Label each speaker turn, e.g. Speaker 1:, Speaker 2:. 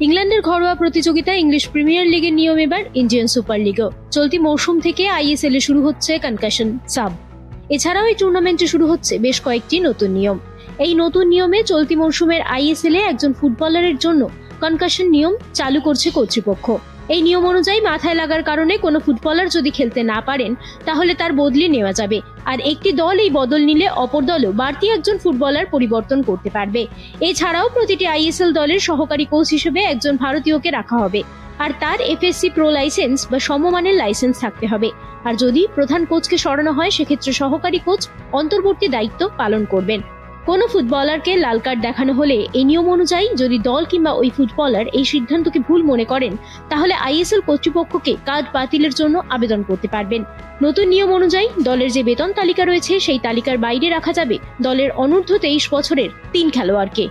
Speaker 1: ইংল্যান্ডের ঘরোয়া প্রতিযোগিতা ইংলিশ প্রিমিয়ার লিগের নিয়ম এবার ইন্ডিয়ান সুপার লিগও। চলতি মৌসুম থেকে আইএসএল এ শুরু হচ্ছে কনকাশন সাব। এছাড়াও এই টুর্নামেন্টে শুরু হচ্ছে বেশ কয়েকটি নতুন নিয়ম। এই নতুন নিয়মে চলতি মৌসুমের আইএসএল এ একজন ফুটবলারের জন্য কনকাশন নিয়ম চালু করছে কর্তৃপক্ষ। এই নিয়ম অনুযায়ী মাথায় লাগার কারণে কোনো ফুটবলার যদি খেলতে না পারেন, তাহলে তার বদলি নেওয়া যাবে। আর একটি দল এই বদল নিলে অপর দলও বাড়তি একজন ফুটবলার পরিবর্তন করতে পারবে। এছাড়াও প্রতিটি আইএসএল দলের সহকারী কোচ হিসেবে একজন ভারতীয়কে রাখা হবে। আর তার এফএসসি প্রো লাইসেন্স বা সমমানের লাইসেন্স থাকতে হবে। আর যদি প্রধান কোচকে সরানো হয়, সেক্ষেত্রে সহকারী কোচ অন্তর্বর্তী দায়িত্ব পালন করবেন। কোনো ফুটবলারকে লাল কার্ড দেখানো হলে এই নিয়ম অনুযায়ী যদি দল কিংবা ওই ফুটবলার এই সিদ্ধান্তকে ভুল মনে করেন, তাহলে আইএসএল কর্তৃপক্ষকে কার্ড বাতিলের জন্য আবেদন করতে পারবেন। নতুন নিয়ম অনুযায়ী দলের যে বেতন তালিকা রয়েছে, সেই তালিকার বাইরে রাখা যাবে দলের অনূর্ধ্ব তেইশ বছরের তিন খেলোয়াড়কে।